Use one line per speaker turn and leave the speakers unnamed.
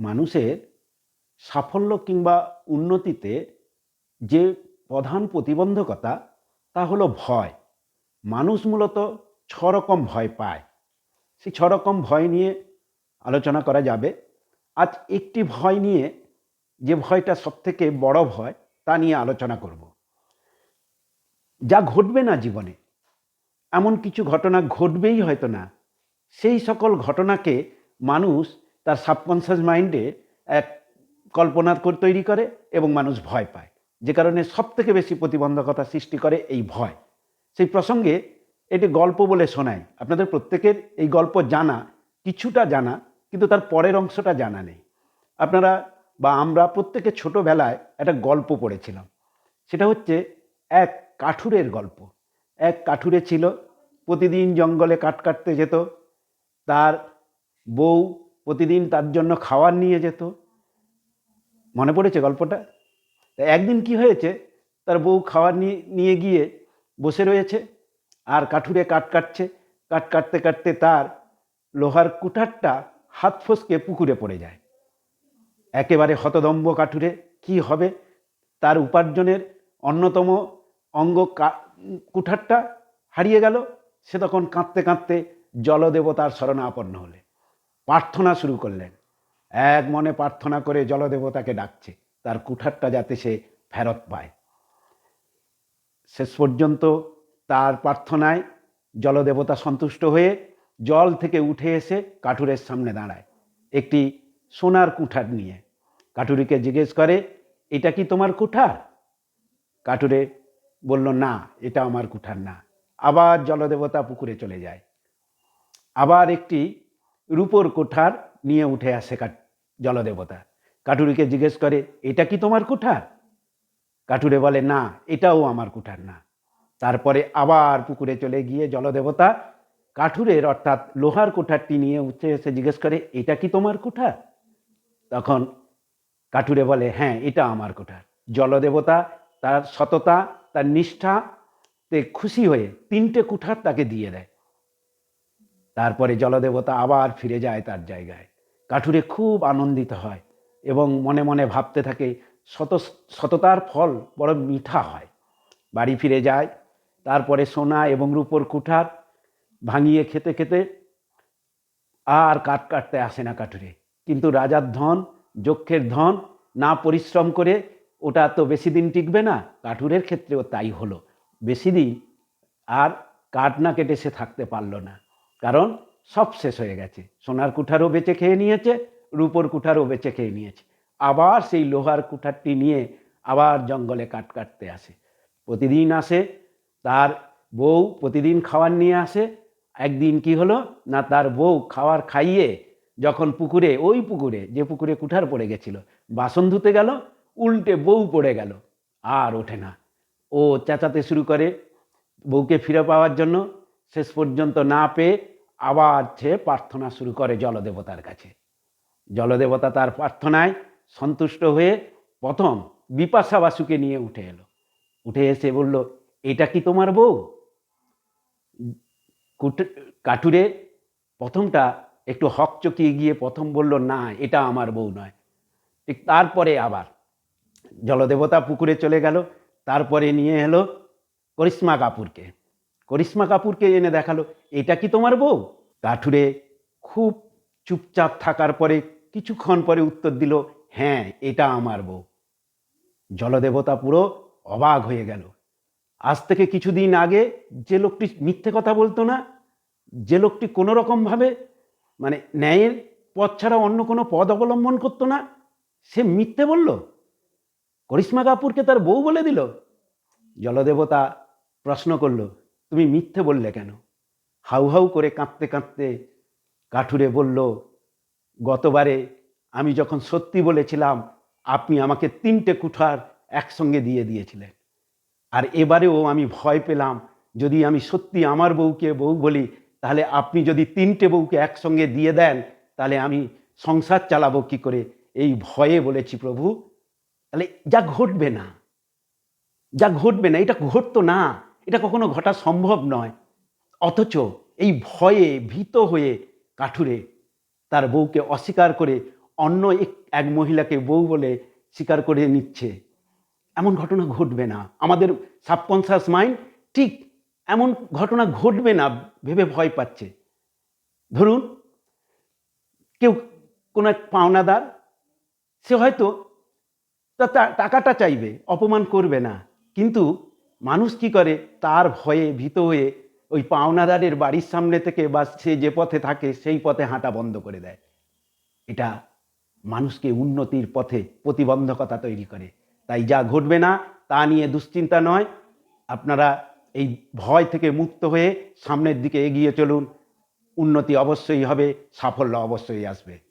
মানুষের সাফল্য কিংবা উন্নতিতে যে প্রধান প্রতিবন্ধকতা, তা হলো ভয়। মানুষ মূলত ছ রকম ভয় পায়। সেই ছ রকম ভয় নিয়ে আলোচনা করা যাবে। আজ একটি ভয় নিয়ে যে ভয়টা সবথেকে বড় ভয়, তা নিয়ে আলোচনা করব। যা ঘটবে না জীবনে। এমন কিছু ঘটনা ঘটবেই হয়তো না। সেই সকল ঘটনাকে মানুষ তার সাবকনসিয়াস মাইন্ডে এক কল্পনা করে, তৈরি করে এবং মানুষ ভয় পায়। যে কারণে সবথেকে বেশি প্রতিবন্ধকতা সৃষ্টি করে এই ভয়। সেই প্রসঙ্গে এটি গল্প বলে শোনায় আপনাদের প্রত্যেকের এই গল্প জানা, কিছুটা জানা, কিন্তু তার পরের অংশটা জানা নেই। আপনারা বা আমরা প্রত্যেকে ছোটোবেলায় একটা গল্প পড়েছিলাম। সেটা হচ্ছে এক কাঠুরের গল্প। এক কাঠুরে ছিল, প্রতিদিন জঙ্গলে কাঠ কাটতে যেত। তার বউ প্রতিদিন তার জন্য খাবার নিয়ে যেত। মনে পড়েছে গল্পটা? তা একদিন কি হয়েছে, তার বউ খাওয়ার নিয়ে নিয়ে গিয়ে বসে রয়েছে আর কাঠুরে কাঠ কাটছে। কাঠ কাটতে কাটতে তার লোহার কুঠারটা হাত ফসকে পুকুরে পড়ে যায়। একেবারে হতদম্ব কাঠুরে, কি হবে? তার উপার্জনের অন্যতম অঙ্গ কুঠারটা হারিয়ে গেল। সে তখন কাঁদতে কাঁদতে জলদেবতার শরণাপন্ন হলে। প্রার্থনা শুরু করলেন। এক মনে প্রার্থনা করে জলদেবতাকে ডাকছে। তার কুঠারটা যাতে সে ফেরত পায়। শেষ পর্যন্ত তার প্রার্থনায় জলদেবতা সন্তুষ্ট হয়ে জল থেকে উঠে এসে কাঠুরের সামনে দাঁড়ায়। একটি সোনার কুঠার নিয়ে। কাঠুরিকে জিজ্ঞেস করে, এটা কি তোমার কুঠার? কাঠুরে বলল, না, এটা আমার কুঠার না। আবার জলদেবতা পুকুরে চলে যায়। আবার একটি রূপোর কোঠার নিয়ে উঠে আসে জলদেবতা। কাটুরিকে জিজ্ঞেস করে, এটা কি তোমার কুঠার? কাঠুরে বলে, না, এটাও আমার কুঠার না। তারপরে আবার পুকুরে চলে গিয়ে জলদেবতা কাঠুরের অর্থাৎ লোহার কুঠারটি নিয়ে উঠে এসে জিজ্ঞেস করে, এটা কি তোমার কুঠার? তখন কাঠুরে বলে হ্যাঁ এটা আমার কোঠার। জলদেবতা তার সততা, তার নিষ্ঠাতে খুশি হয়ে তিনটে কুঠার তাকে দিয়ে দেয়। তারপরে জলদেবতা আবার ফিরে যায় তার জায়গায়। কাঠুরে খুব আনন্দিত হয় এবং মনে মনে ভাবতে থাকে, শত, সততার ফল বড় মিঠা হয়। বাড়ি ফিরে যায়, তারপরে সোনা এবং রূপোর কুঠার ভাঙিয়ে খেতে খেতে আর কাঠ কাটতে আসে না কাঠুরে। কিন্তু রাজার ধন, যক্ষের ধন না পরিশ্রম করে ওটা তো বেশি দিন টিকবে না। কাঠুরের ক্ষেত্রেও তাই হলো। বেশি দিন আর কাঠ না কেটে সে থাকতে পারল না। কারণ সব শেষ হয়ে গেছে। সোনার কুঠারও বেঁচে খেয়ে নিয়েছে, রূপোর কুঠারও বেঁচে খেয়ে নিয়েছে। আবার সেই লোহার কুঠারটি নিয়ে আবার জঙ্গলে কাঠ কাটতে আসে। প্রতিদিন আসে, তার বউ প্রতিদিন খাবার নিয়ে আসে। একদিন কি হলো? না, তার বউ খাওয়ার খাইয়ে যখন পুকুরে, ওই পুকুরে, যে পুকুরে কুঠার পড়ে গেছিল, বাসন ধুতে গেল, উল্টে বউ পড়ে গেল, আর ওঠে না। ও চেঁচাতে শুরু করে বউকে ফিরে পাওয়ার জন্য। শেষ পর্যন্ত না পেয়ে আবার সে প্রার্থনা শুরু করে জলদেবতার কাছে। জলদেবতা তার প্রার্থনায় সন্তুষ্ট হয়ে প্রথম বিপাশা বাসুকে নিয়ে উঠে এলো। উঠে এসে বলল, এটা কি তোমার বউ? কাঠুরে প্রথমটা একটু হক চকিয়ে গিয়ে প্রথম বলল, না, এটা আমার বউ নয়। ঠিক তারপরে আবার জলদেবতা পুকুরে চলে গেল। তারপরে নিয়ে এলো করিশ্মা কাপুরকে। করিশ্মা কাপুরকে এনে দেখাল, এটা কি তোমার বউ? কাঠুরে খুব চুপচাপ থাকার পরে কিছুক্ষণ পরে উত্তর দিল হ্যাঁ এটা আমার বউ। জলদেবতা পুরো অবাক হয়ে গেল। আজ থেকে কিছুদিন আগে যে লোকটি মিথ্যে কথা বলতো না, যে লোকটি কোনো রকমভাবে মানে ন্যায়ের পথ ছাড়া অন্য কোনো পদ অবলম্বন করতো না, সে মিথ্যে বলল? করিশ্মা কাপুরকে তার বউ বলে দিল? জলদেবতা প্রশ্ন করল তুমি মিথ্যে বললে কেন? হাউ হাউ করে কাঁদতে কাঁদতে কাঠুরে বলল, গতবারে আমি যখন সত্যি বলেছিলাম, আপনি আমাকে তিনটে কুঠার একসঙ্গে দিয়ে দিয়েছিলেন। আর এবারেও আমি ভয় পেলাম, যদি আমি সত্যি আমার বউকে বউ বলি, তাহলে আপনি যদি তিনটে বউকে একসঙ্গে দিয়ে দেন, তাহলে আমি সংসার চালাবো কি করে? এই ভয়ে বলেছি প্রভু। তাহলে যা ঘটবে না, যা ঘটবে না, এটা ঘটতো না। এটা কখনো ঘটা সম্ভব নয়। অথচ এই ভয়ে ভীত হয়ে কাঠুরে তার বউকে অস্বীকার করে অন্য এক মহিলাকে বউ বলে স্বীকার করে নিচ্ছে। এমন ঘটনা ঘটবে না। আমাদের সাবকনসিয়াস মাইন্ড ঠিক এমন ঘটনা ঘটবে না ভেবে ভয় পাচ্ছে। ধরুন, কেউ কোনো এক পাওনাদার, সে হয়তো টাকাটা চাইবে, অপমান করবে না। কিন্তু মানুষ কি করে? তার ভয়ে ভীত হয়ে ওই পাওনাদারের বাড়ির সামনে থেকে বা সে যে পথে থাকে, সেই পথে হাঁটা বন্ধ করে দেয়। এটা মানুষকে উন্নতির পথে প্রতিবন্ধকতা তৈরি করে। তাই যা ঘটবে না, তা নিয়ে দুশ্চিন্তা নয়। আপনারা এই ভয় থেকে মুক্ত হয়ে সামনের দিকে এগিয়ে চলুন। উন্নতি অবশ্যই হবে, সাফল্য অবশ্যই আসবে।